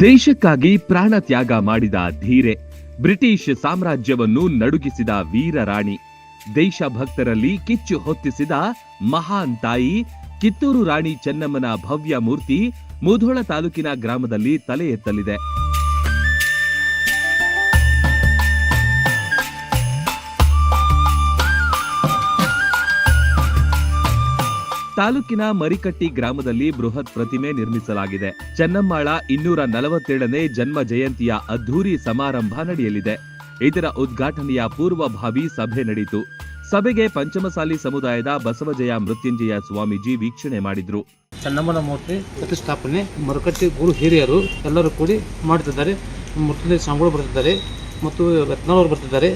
ದೇಶಕ್ಕಾಗಿ ಪ್ರಾಣ ತ್ಯಾಗ ಮಾಡಿದ ಧೀರೆ, ಬ್ರಿಟಿಷ್ ಸಾಮ್ರಾಜ್ಯವನ್ನು ನಡುಗಿಸಿದ ವೀರರಾಣಿ. ದೇಶಭಕ್ತರಲ್ಲಿ ಕಿಚ್ಚು ಹೊತ್ತಿಸಿದ ಮಹಾನ್ ತಾಯಿ, ಕಿತ್ತೂರು ರಾಣಿ ಚೆನ್ನಮ್ಮನ ಭವ್ಯ ಮೂರ್ತಿ ಮುಧೋಳ ತಾಲೂಕಿನ ಗ್ರಾಮದಲ್ಲಿ ತಲೆ ಎತ್ತಲಿದೆ. ತಾಲೂಕಿನ ಮರಿಕಟ್ಟಿ ಗ್ರಾಮದಲ್ಲಿ ಬೃಹತ್ ಪ್ರತಿಮೆ ನಿರ್ಮಿಸಲಾಗಿದೆ. ಚೆನ್ನಮ್ಮಾಳ ಇನ್ನೂರ ನಲವತ್ತೇಳನೇ ಜನ್ಮ ಜಯಂತಿಯ ಅದ್ಧೂರಿ ಸಮಾರಂಭ ನಡೆಯಲಿದೆ. ಇದರ ಉದ್ಘಾಟನೆಯ ಪೂರ್ವಭಾವಿ ಸಭೆ ನಡೆಯಿತು. ಸಭೆಗೆ ಪಂಚಮಸಾಲಿ ಸಮುದಾಯದ ಬಸವಜಯ ಮೃತ್ಯುಂಜಯ ಸ್ವಾಮೀಜಿ ವೀಕ್ಷಣೆ ಮಾಡಿದ್ರು. ಚೆನ್ನಮ್ಮನ ಮೂರ್ತಿ ಪ್ರತಿಷ್ಠಾಪನೆ, ಮರಕಟ್ಟಿ ಗುರು ಹಿರಿಯರು ಎಲ್ಲರೂ ಕೂಡಿ ಮಾಡುತ್ತಿದ್ದಾರೆ ಮೃತ್ಯುಂಜಯ ಸ್ವಾಮಿಗಳು ಬರ್ತಿದ್ದಾರೆ ಮತ್ತು ರತ್ನವರು ಬರ್ತಿದ್ದಾರೆ.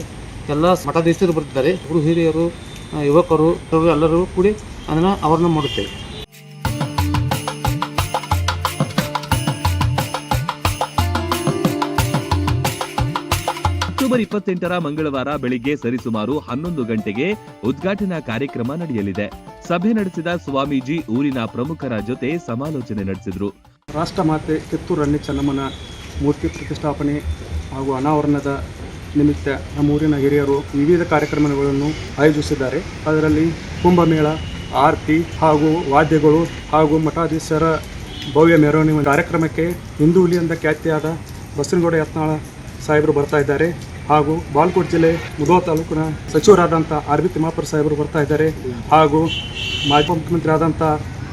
ಎಲ್ಲ ಮಠಾಧೀಶರು ಬರ್ತಿದ್ದಾರೆ. ಗುರು ಹಿರಿಯರು ಯುವಕರು ಎಲ್ಲರೂ ಕೂಡಿ ಅದನ್ನು ಅವರನ್ನ ಮಾಡುತ್ತೇವೆ. ಅಕ್ಟೋಬರ್ ಇಪ್ಪತ್ತೆಂಟರ ಮಂಗಳವಾರ ಬೆಳಿಗ್ಗೆ ಸರಿಸುಮಾರು ಹನ್ನೊಂದು ಗಂಟೆಗೆ ಉದ್ಘಾಟನಾ ಕಾರ್ಯಕ್ರಮ ನಡೆಯಲಿದೆ. ಸಭೆ ನಡೆಸಿದ ಸ್ವಾಮೀಜಿ ಊರಿನ ಪ್ರಮುಖರ ಜೊತೆ ಸಮಾಲೋಚನೆ ನಡೆಸಿದರು. ರಾಷ್ಟ್ರ ಮಾತೆ ಕಿತ್ತೂರನ್ನಿ ಚೆನ್ನಮ್ಮನ ಮೂರ್ತಿ ಪ್ರತಿಷ್ಠಾಪನೆ ಹಾಗೂ ಅನಾವರಣದ ನಿಮಿತ್ತ ನಮ್ಮೂರಿನ ಹಿರಿಯರು ವಿವಿಧ ಕಾರ್ಯಕ್ರಮಗಳನ್ನು ಆಯೋಜಿಸಿದ್ದಾರೆ. ಅದರಲ್ಲಿ ಕುಂಭಮೇಳ, ಆರತಿ ಹಾಗೂ ವಾದ್ಯಗಳು ಹಾಗೂ ಮಠಾಧೀಶರ ಭವ್ಯ ಮೆರವಣಿಗೆ ಕಾರ್ಯಕ್ರಮಕ್ಕೆ ಹಿಂದೂ ಹುಲಿಯಿಂದ ಖ್ಯಾತಿಯಾದ ಬಸನಗೌಡ ಯತ್ನಾಳ ಸಾಹೇಬರು ಬರ್ತಾ ಇದ್ದಾರೆ ಹಾಗೂ ಬಾಲ್ಕೋಟ್ ಜಿಲ್ಲೆ ಮುಧೋಳ ತಾಲೂಕಿನ ಸಚಿವರಾದಂಥ ಆರ್ ಬಿ ತಿಮ್ಮಾಪುರ ಸಾಹೇಬರು ಬರ್ತಾ ಇದ್ದಾರೆ ಹಾಗೂ ಮಾಜಿ ಮುಖ್ಯಮಂತ್ರಿ ಆದಂಥ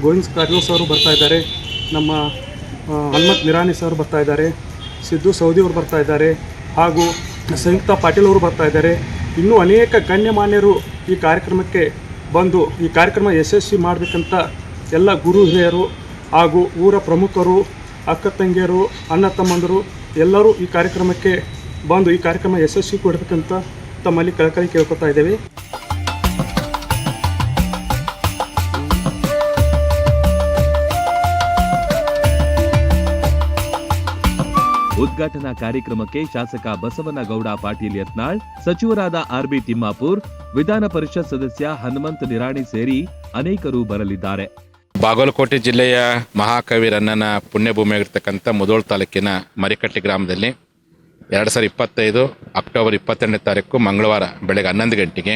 ಗೋವಿಂದ್ ಕಾರಜೋಸ್ ಅವರು ಬರ್ತಾ ಇದ್ದಾರೆ. ನಮ್ಮ ಹನುಮತ್ ನಿರಾಣಿ ಸರ್ ಬರ್ತಾ ಇದ್ದಾರೆ. ಸಿದ್ದು ಸೌದಿ ಅವರು ಬರ್ತಾ ಇದ್ದಾರೆ ಹಾಗೂ ಸಂಯುಕ್ತ ಪಾಟೀಲ್ ಅವರು ಬರ್ತಾ ಇದ್ದಾರೆ. ಇನ್ನೂ ಅನೇಕ ಗಣ್ಯಮಾನ್ಯರು ಈ ಕಾರ್ಯಕ್ರಮಕ್ಕೆ ಬಂದು, ಈ ಕಾರ್ಯಕ್ರಮ ಯಶಸ್ವಿ ಮಾಡಬೇಕಂತ ಎಲ್ಲ ಗುರು ಹಿರಿಯರು ಹಾಗೂ ಊರ ಪ್ರಮುಖರು, ಅಕ್ಕ ತಂಗಿಯರು, ಅಣ್ಣ ತಮ್ಮಂದರು ಎಲ್ಲರೂ ಈ ಕಾರ್ಯಕ್ರಮಕ್ಕೆ ಬಂದು ಈ ಕಾರ್ಯಕ್ರಮ ಯಶಸ್ವಿ ಕೊಡಬೇಕಂತ ತಮ್ಮಲ್ಲಿ ಕಳಕಳಿ ಕೇಳ್ಕೊತಾ ಇದ್ದೇವೆ. ಉದ್ಘಾಟನಾ ಕಾರ್ಯಕ್ರಮಕ್ಕೆ ಶಾಸಕ ಬಸವನಗೌಡ ಪಾಟೀಲ್ ಯತ್ನಾಳ್, ಸಚಿವರಾದ ಆರ್ಬಿ ತಿಮ್ಮಾಪುರ್, ವಿಧಾನ ಪರಿಷತ್ ಸದಸ್ಯ ಹನುಮಂತ ನಿರಾಣಿ ಸೇರಿ ಅನೇಕರು ಬರಲಿದ್ದಾರೆ. ಬಾಗಲಕೋಟೆ ಜಿಲ್ಲೆಯ ಮಹಾಕವಿ ರನ್ನನ ಪುಣ್ಯಭೂಮಿಯಾಗಿರ್ತಕ್ಕಂಥ ಮುದೋಳ್ ತಾಲೂಕಿನ ಮರಿಕಟ್ಟೆ ಗ್ರಾಮದಲ್ಲಿ ಎರಡು ಸಾವಿರದ ಇಪ್ಪತ್ತೈದು ಅಕ್ಟೋಬರ್ ಇಪ್ಪತ್ತೆರಡನೇ ತಾರೀಕು ಮಂಗಳವಾರ ಬೆಳಗ್ಗೆ ಹನ್ನೊಂದು ಗಂಟೆಗೆ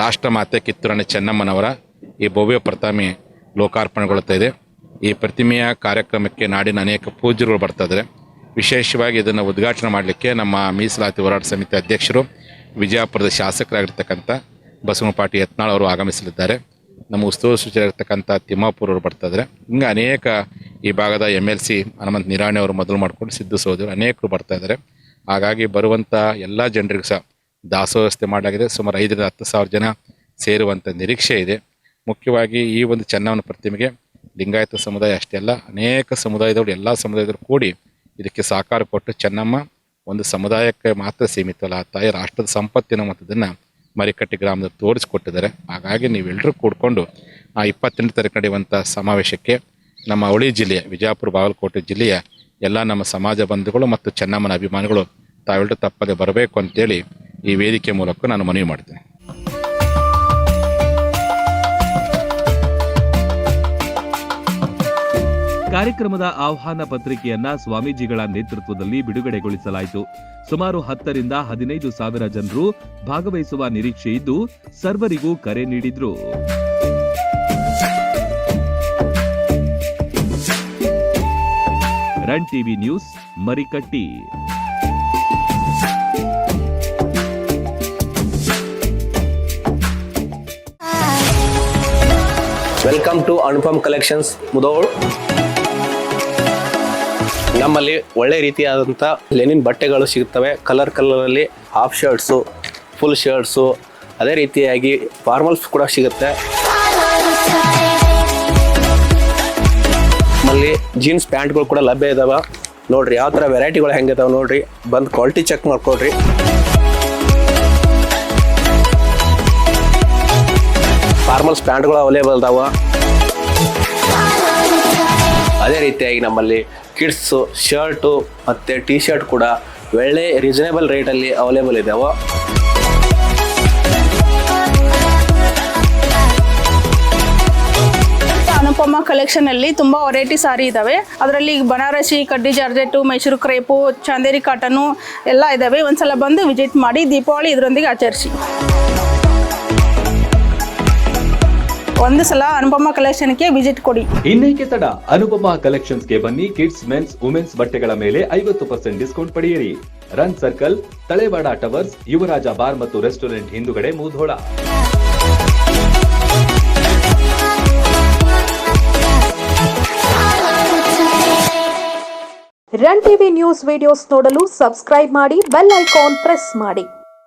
ರಾಷ್ಟ್ರಮಾತೆ ಕಿತ್ತೂರಾಣಿ ಚೆನ್ನಮ್ಮನವರ ಈ ಭವ್ಯ ಪ್ರತಿಮೆ ಲೋಕಾರ್ಪಣೆಗೊಳ್ಳುತ್ತಾ ಇದೆ. ಈ ಪ್ರತಿಮೆಯ ಕಾರ್ಯಕ್ರಮಕ್ಕೆ ನಾಡಿನ ಅನೇಕ ಪೂಜ್ಯರು ಬರ್ತಾ ಇದ್ದಾರೆ. ವಿಶೇಷವಾಗಿ ಇದನ್ನು ಉದ್ಘಾಟನೆ ಮಾಡಲಿಕ್ಕೆ ನಮ್ಮ ಮೀಸಲಾತಿ ಹೋರಾಟ ಸಮಿತಿ ಅಧ್ಯಕ್ಷರು, ವಿಜಯಪುರದ ಶಾಸಕರಾಗಿರ್ತಕ್ಕಂಥ ಬಸವನಪಾಟಿ ಯತ್ನಾಳ್ ಅವರು ಆಗಮಿಸಲಿದ್ದಾರೆ. ನಮ್ಮ ಉಸ್ತುವಾರಿ ಸಚಿವರಾಗಿರ್ತಕ್ಕಂಥ ತಿಮ್ಮಾಪುರ ಅವರು ಬರ್ತಾ ಇದ್ದಾರೆ. ಹಿಂಗೆ ಅನೇಕ ಈ ಭಾಗದ M L C Hanumant Nirani ಅವರು ಮೊದಲು ಮಾಡ್ಕೊಂಡು ಸಿದ್ದು ಸೋದರು ಅನೇಕರು ಬರ್ತಾ ಇದ್ದಾರೆ. ಹಾಗಾಗಿ ಬರುವಂಥ ಎಲ್ಲ ಜನರಿಗೂ ಸಹ ದಾಸೋಹ ವ್ಯವಸ್ಥೆ ಮಾಡಲಾಗಿದೆ. ಸುಮಾರು ಐದರಿಂದ ಹತ್ತು ಸಾವಿರ ಜನ ಸೇರುವಂಥ ನಿರೀಕ್ಷೆ ಇದೆ. ಮುಖ್ಯವಾಗಿ ಈ ಒಂದು ಚೆನ್ನವನ ಪ್ರತಿಮೆಗೆ ಲಿಂಗಾಯತ ಸಮುದಾಯ ಅಷ್ಟೇ ಅಲ್ಲ, ಅನೇಕ ಸಮುದಾಯದವರು, ಎಲ್ಲ ಸಮುದಾಯದವರು ಕೂಡಿ ಇದಕ್ಕೆ ಸಹಕಾರ ಕೊಟ್ಟು ಚೆನ್ನಮ್ಮ ಒಂದು ಸಮುದಾಯಕ್ಕೆ ಮಾತ್ರ ಸೀಮಿತ ಅಲ್ಲ ಆ ತಾಯಿ ರಾಷ್ಟ್ರದ ಸಂಪತ್ತಿನ ಮತ್ತದನ್ನು ಮರಿಕಟ್ಟಿ ಗ್ರಾಮದಲ್ಲಿ ತೋರಿಸಿಕೊಟ್ಟಿದ್ದಾರೆ. ಹಾಗಾಗಿ ನೀವೆಲ್ಲರೂ ಕೂಡ್ಕೊಂಡು ಆ ಇಪ್ಪತ್ತೆಂಟು ತಾರೀಕು ನಡೆಯುವಂಥ ಸಮಾವೇಶಕ್ಕೆ ನಮ್ಮ ಅವಳಿ ಜಿಲ್ಲೆಯ ವಿಜಯಪುರ ಬಾಗಲಕೋಟೆ ಜಿಲ್ಲೆಯ ಎಲ್ಲ ನಮ್ಮ ಸಮಾಜ ಬಂಧುಗಳು ಮತ್ತು ಚೆನ್ನಮ್ಮನ ಅಭಿಮಾನಿಗಳು ತಾವೆಲ್ಲರೂ ತಪ್ಪದೆ ಬರಬೇಕು ಅಂತೇಳಿ ಈ ವೇದಿಕೆ ಮೂಲಕ ನಾನು ಮನವಿ ಮಾಡ್ತೇನೆ. ಕಾರ್ಯಕ್ರಮದ ಆಹ್ವಾನ ಪತ್ರಿಕೆಯನ್ನ ಸ್ವಾಮೀಜಿಗಳ ನೇತೃತ್ವದಲ್ಲಿ ಬಿಡುಗಡೆಗೊಳಿಸಲಾಯಿತು. ಸುಮಾರು ಹತ್ತರಿಂದ ಹದಿನೈದು ಸಾವಿರ ಜನರು ಭಾಗವಹಿಸುವ ನಿರೀಕ್ಷೆ ಇದ್ದು, ಸರ್ವರಿಗೂ ಕರೆ ನೀಡಿದ್ರು. Run TV news, Marikatti. Welcome to Anupam collections Mudhol ನಮ್ಮಲ್ಲಿ ಒಳ್ಳೆ ರೀತಿಯಾದಂಥ ಲೆನಿನ್ ಬಟ್ಟೆಗಳು ಸಿಗುತ್ತವೆ ಕಲರ್ ಕಲರಲ್ಲಿ ಹಾಫ್ ಶರ್ಟ್ಸು ಫುಲ್ ಶರ್ಟ್ಸು ಅದೇ ರೀತಿಯಾಗಿ ಫಾರ್ಮಲ್ಸ್ ಕೂಡ ಸಿಗುತ್ತೆ. ನಮ್ಮಲ್ಲಿ ಜೀನ್ಸ್ ಪ್ಯಾಂಟ್ಗಳು ಕೂಡ ಲಭ್ಯ ಇದಾವೆ. ನೋಡ್ರಿ, ಯಾವ ಥರ ವೆರೈಟಿಗಳು ಹೆಂಗಿದಾವೆ ನೋಡ್ರಿ. ಬಂದು ಕ್ವಾಲಿಟಿ ಚೆಕ್ ಮಾಡ್ಕೊಳ್ರಿ ಫಾರ್ಮಲ್ಸ್ ಪ್ಯಾಂಟ್ಗಳು ಅವೈಲೇಬಲ್ ಇದಾವೆ. ಅದೇ ರೀತಿಯಾಗಿ ನಮ್ಮಲ್ಲಿ ಕಿಡ್ಸು, ಶರ್ಟು ಮತ್ತು ಟಿ ಶರ್ಟ್ ಕೂಡ ಒಳ್ಳೆ ರೀಸನೇಬಲ್ ರೇಟಲ್ಲಿ ಅವೈಲೇಬಲ್ ಅನುಪ ಅನುಪಮ ಕಲೆಕ್ಷನ್ ಅಲ್ಲಿ ತುಂಬಾ ವೆರೈಟಿ ಸಾರಿ ಇದಾವೆ. ಅದರಲ್ಲಿ ಬನಾರಸಿ, ಕಡ್ಡಿ georgette Mysore crepe, Chanderi cotton ಎಲ್ಲ ಇದಾವೆ. ಒಂದ್ಸಲ ಬಂದು ವಿಸಿಟ್ ಮಾಡಿ ದೀಪಾವಳಿ ಇದರೊಂದಿಗೆ ಆಚರಿಸಿ. ಒಂದು ಸಲ ಅನುಪಮ ಕಲೆಕ್ಷನ್ಗೆ ವಿಸಿಟ್ ಕೊಡಿ. ಇನ್ನೇಕೆ ತಡ? ಅನುಪಮ ಕಲೆಕ್ಷನ್ಸ್ಗೆ ಬನ್ನಿ ಕಿಡ್ಸ್ ಮೆನ್ಸ್ ವುಮೆನ್ಸ್ ಬಟ್ಟೆಗಳ ಮೇಲೆ ಐವತ್ತು ಪರ್ಸೆಂಟ್ ಡಿಸ್ಕೌಂಟ್ ಪಡೆಯಿರಿ. Ranna circle Talewada towers Yuvaraja bar ಮತ್ತು ರೆಸ್ಟೋರೆಂಟ್ ಹಿಂದುಗಡೆ Mudhol. Ranna TV news videos ನೋಡಲು ಸಬ್ಸ್ಕ್ರೈಬ್ ಮಾಡಿ ಬೆಲ್ ಐಕಾನ್ ಪ್ರೆಸ್ ಮಾಡಿ.